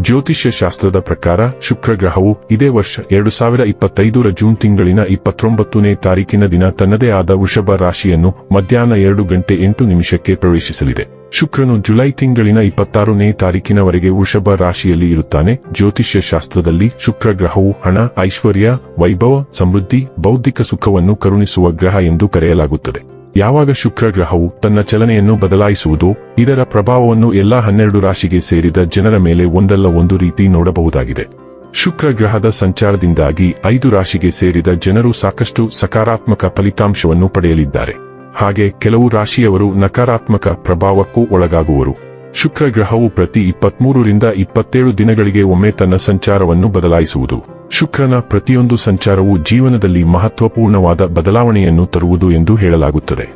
ಜ್ಯೋತಿಷ್ಯ ಶಾಸ್ತ್ರದ ಪ್ರಕಾರ ಶುಕ್ರ ಗ್ರಹವು ಇದೇ ವರ್ಷ ಎರಡು ಸಾವಿರ ಇಪ್ಪತ್ತೈದರ ಜೂನ್ ತಿಂಗಳಿನ ಇಪ್ಪತ್ತೊಂಬತ್ತನೇ ತಾರೀಕಿನ ದಿನ ತನ್ನದೇ ಆದ ವೃಷಭ ರಾಶಿಯನ್ನು ಮಧ್ಯಾಹ್ನ ಎರಡು ಗಂಟೆ ಎಂಟು ನಿಮಿಷಕ್ಕೆ ಪ್ರವೇಶಿಸಲಿದೆ. ಶುಕ್ರನು ಜುಲೈ ತಿಂಗಳಿನ ಇಪ್ಪತ್ತಾರನೇ ತಾರೀಕಿನವರೆಗೆ ವೃಷಭ ರಾಶಿಯಲ್ಲಿ ಇರುತ್ತಾನೆ. ಜ್ಯೋತಿಷ್ಯ ಶಾಸ್ತ್ರದಲ್ಲಿ ಶುಕ್ರ ಗ್ರಹವು ಹಣ, ಐಶ್ವರ್ಯ, ವೈಭವ, ಸಮೃದ್ಧಿ, ಬೌದ್ಧಿಕ ಸುಖವನ್ನು ಕರುಣಿಸುವ ಗ್ರಹ ಎಂದು ಕರೆಯಲಾಗುತ್ತದೆ. ಯಾವಾಗ ಶುಕ್ರ ಗ್ರಹವು ತನ್ನ ಚಲನೆಯನ್ನು ಬದಲಾಯಿಸುವುದು, ಇದರ ಪ್ರಭಾವವನ್ನು ಎಲ್ಲಾ ಹನ್ನೆರಡು ರಾಶಿಗೆ ಸೇರಿದ ಜನರ ಮೇಲೆ ಒಂದಲ್ಲ ಒಂದು ರೀತಿ ನೋಡಬಹುದಾಗಿದೆ. ಶುಕ್ರ ಗ್ರಹದ ಸಂಚಾರದಿಂದಾಗಿ ಐದು ರಾಶಿಗೆ ಸೇರಿದ ಜನರು ಸಾಕಷ್ಟು ಸಕಾರಾತ್ಮಕ ಫಲಿತಾಂಶವನ್ನು ಪಡೆಯಲಿದ್ದಾರೆ. ಹಾಗೆ ಕೆಲವು ರಾಶಿಯವರು ನಕಾರಾತ್ಮಕ ಪ್ರಭಾವಕ್ಕೂ ಒಳಗಾಗುವರು. ಶುಕ್ರ ಗ್ರಹವು ಪ್ರತಿ ಇಪ್ಪತ್ಮೂರರಿಂದ ಇಪ್ಪತ್ತೇಳು ದಿನಗಳಿಗೆ ಒಮ್ಮೆ ತನ್ನ ಸಂಚಾರವನ್ನು ಬದಲಾಯಿಸುವುದು. ಶುಕ್ರನ ಪ್ರತಿಯೊಂದು ಸಂಚಾರವು ಜೀವನದಲ್ಲಿ ಮಹತ್ವಪೂರ್ಣವಾದ ಬದಲಾವಣೆಯನ್ನು ತರುವುದು ಎಂದು ಹೇಳಲಾಗುತ್ತದೆ.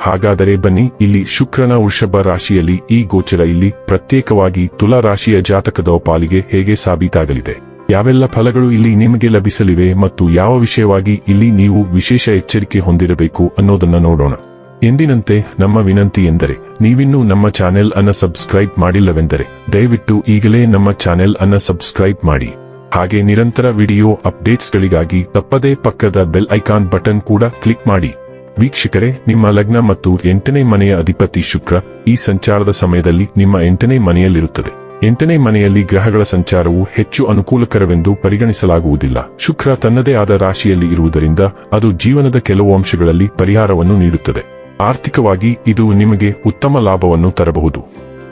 ಹಾಗಾದರೆ ಬನ್ನಿ, ಇಲ್ಲಿ ಶುಕ್ರನ ವೃಷಭ ರಾಶಿಯಲ್ಲಿ ಈ ಗೋಚರ ಇಲ್ಲಿ ಪ್ರತ್ಯೇಕವಾಗಿ ತುಲಾ ರಾಶಿಯ ಜಾತಕದ ಪಾಲಿಗೆ ಹೇಗೆ ಸಾಬೀತಾಗಲಿದೆ? ಯಾವೆಲ್ಲ ಫಲಗಳು ಇಲ್ಲಿ ನಿಮಗೆ ಲಭಿಸಲಿವೆ ಮತ್ತು ಯಾವ ವಿಷಯವಾಗಿ ಇಲ್ಲಿ ನೀವು ವಿಶೇಷ ಎಚ್ಚರಿಕೆ ಹೊಂದಿರಬೇಕು ಅನ್ನೋದನ್ನ ನೋಡೋಣ. ಎಂದಿನಂತೆ ನಮ್ಮ ವಿನಂತಿ ಎಂದರೆ, ನೀವಿನ್ನೂ ನಮ್ಮ ಚಾನೆಲ್ ಅನ್ನ ಸಬ್ಸ್ಕ್ರೈಬ್ ಮಾಡಿಲ್ಲವೆಂದರೆ, ದಯವಿಟ್ಟು ಈಗಲೇ ನಮ್ಮ ಚಾನೆಲ್ ಅನ್ನ ಸಬ್ಸ್ಕ್ರೈಬ್ ಮಾಡಿ. ಹಾಗೆ ನಿರಂತರ ವಿಡಿಯೋ ಅಪ್ಡೇಟ್ಸ್ಗಳಿಗಾಗಿ ತಪ್ಪದೇ ಪಕ್ಕದ ಬೆಲ್ ಐಕಾನ್ ಬಟನ್ ಕೂಡ ಕ್ಲಿಕ್ ಮಾಡಿ. ವೀಕ್ಷಕರೇ, ನಿಮ್ಮ ಲಗ್ನ ಮತ್ತು ಎಂಟನೇ ಮನೆಯ ಅಧಿಪತಿ ಶುಕ್ರ ಈ ಸಂಚಾರದ ಸಮಯದಲ್ಲಿ ನಿಮ್ಮ ಎಂಟನೇ ಮನೆಯಲ್ಲಿರುತ್ತದೆ. ಎಂಟನೇ ಮನೆಯಲ್ಲಿ ಗ್ರಹಗಳ ಸಂಚಾರವು ಹೆಚ್ಚು ಅನುಕೂಲಕರವೆಂದು ಪರಿಗಣಿಸಲಾಗುವುದಿಲ್ಲ. ಶುಕ್ರ ತನ್ನದೇ ಆದ ರಾಶಿಯಲ್ಲಿ ಇರುವುದರಿಂದ ಅದು ಜೀವನದ ಕೆಲವು ಅಂಶಗಳಲ್ಲಿ ಪರಿಹಾರವನ್ನು ನೀಡುತ್ತದೆ. ಆರ್ಥಿಕವಾಗಿ ಇದು ನಿಮಗೆ ಉತ್ತಮ ಲಾಭವನ್ನು ತರಬಹುದು.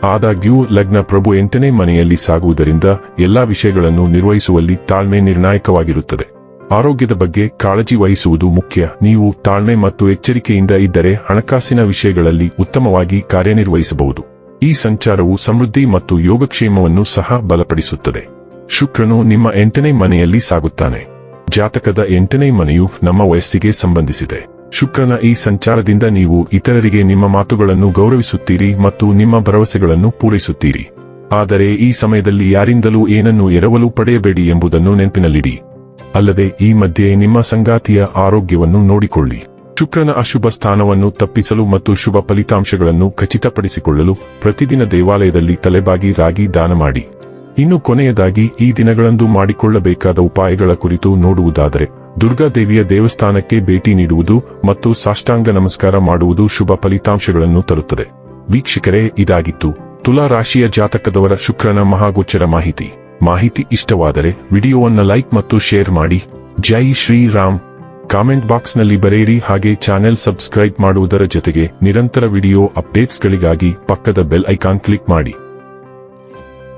ಆದಾಗ್ಯೂ, ಲಗ್ನ ಪ್ರಭು ಎಂಟನೇ ಮನೆಯಲ್ಲಿ ಸಾಗುವುದರಿಂದ ಎಲ್ಲಾ ವಿಷಯಗಳನ್ನು ನಿರ್ವಹಿಸುವಲ್ಲಿ ತಾಳ್ಮೆ ನಿರ್ಣಾಯಕವಾಗಿರುತ್ತದೆ. ಆರೋಗ್ಯದ ಬಗ್ಗೆ ಕಾಳಜಿ ವಹಿಸುವುದು ಮುಖ್ಯ. ನೀವು ತಾಳ್ಮೆ ಮತ್ತು ಎಚ್ಚರಿಕೆಯಿಂದ ಇದ್ದರೆ ಹಣಕಾಸಿನ ವಿಷಯಗಳಲ್ಲಿ ಉತ್ತಮವಾಗಿ ಕಾರ್ಯನಿರ್ವಹಿಸಬಹುದು. ಈ ಸಂಚಾರವು ಸಮೃದ್ಧಿ ಮತ್ತು ಯೋಗಕ್ಷೇಮವನ್ನು ಸಹ ಬಲಪಡಿಸುತ್ತದೆ. ಶುಕ್ರನು ನಿಮ್ಮ ಎಂಟನೇ ಮನೆಯಲ್ಲಿ ಸಾಗುತ್ತಾನೆ. ಜಾತಕದ ಎಂಟನೇ ಮನೆಯು ನಮ್ಮ ವಯಸ್ಸಿಗೆ ಸಂಬಂಧಿಸಿದೆ. ಶುಕ್ರನ ಈ ಸಂಚಾರದಿಂದ ನೀವು ಇತರರಿಗೆ ನಿಮ್ಮ ಮಾತುಗಳನ್ನು ಗೌರವಿಸುತ್ತೀರಿ ಮತ್ತು ನಿಮ್ಮ ಭರವಸೆಗಳನ್ನು ಪೂರೈಸುತ್ತೀರಿ. ಆದರೆ ಈ ಸಮಯದಲ್ಲಿ ಯಾರಿಂದಲೂ ಏನನ್ನು ಎರವಲು ಪಡೆಯಬೇಡಿ ಎಂಬುದನ್ನು ನೆನಪಿನಲ್ಲಿಡಿ. ಅಲ್ಲದೆ ಈ ಮಧ್ಯೆ ನಿಮ್ಮ ಸಂಗಾತಿಯ ಆರೋಗ್ಯವನ್ನು ನೋಡಿಕೊಳ್ಳಿ. ಶುಕ್ರನ ಅಶುಭ ಸ್ಥಾನವನ್ನು ತಪ್ಪಿಸಲು ಮತ್ತು ಶುಭ ಫಲಿತಾಂಶಗಳನ್ನು ಖಚಿತಪಡಿಸಿಕೊಳ್ಳಲು ಪ್ರತಿದಿನ ದೇವಾಲಯದಲ್ಲಿ ತಲೆಬಾಗಿ ರಾಗಿ ದಾನ ಮಾಡಿ. ಇನ್ನು ಕೊನೆಯದಾಗಿ ಈ ದಿನಗಳಂದು ಮಾಡಿಕೊಳ್ಳಬೇಕಾದ ಉಪಾಯಗಳ ಕುರಿತು ನೋಡುವುದಾದರೆ ದುರ್ಗಾದೇವಿಯ ದೇವಸ್ಥಾನಕ್ಕೆ ಭೇಟಿ ನೀಡುವುದು ಮತ್ತು ಸಾಷ್ಟಾಂಗ ನಮಸ್ಕಾರ ಮಾಡುವುದು ಶುಭ ಫಲಿತಾಂಶಗಳನ್ನು ತರುತ್ತದೆ. ವೀಕ್ಷಕರೇ, ಇದಾಗಿತ್ತು ತುಲಾ ರಾಶಿಯ ಜಾತಕದವರ ಶುಕ್ರನ ಮಹಾಗೋಚರ ಮಾಹಿತಿ. ಮಾಹಿತಿ ಇಷ್ಟವಾದರೆ ವಿಡಿಯೋವನ್ನ ಲೈಕ್ ಮತ್ತು ಶೇರ್ ಮಾಡಿ. ಜೈ ಶ್ರೀರಾಮ್. ಕಾಮೆಂಟ್ ಬಾಕ್ಸ್ನಲ್ಲಿ ಬರೆಯಿರಿ ಹಾಗೆ ಚಾನೆಲ್ ಸಬ್ಸ್ಕ್ರೈಬ್ ಮಾಡುವುದರ ಜೊತೆಗೆ ನಿರಂತರ ವಿಡಿಯೋ ಅಪ್ಡೇಟ್ಸ್ಗಳಿಗಾಗಿ ಪಕ್ಕದ ಬೆಲ್ ಐಕಾನ್ ಕ್ಲಿಕ್ ಮಾಡಿ.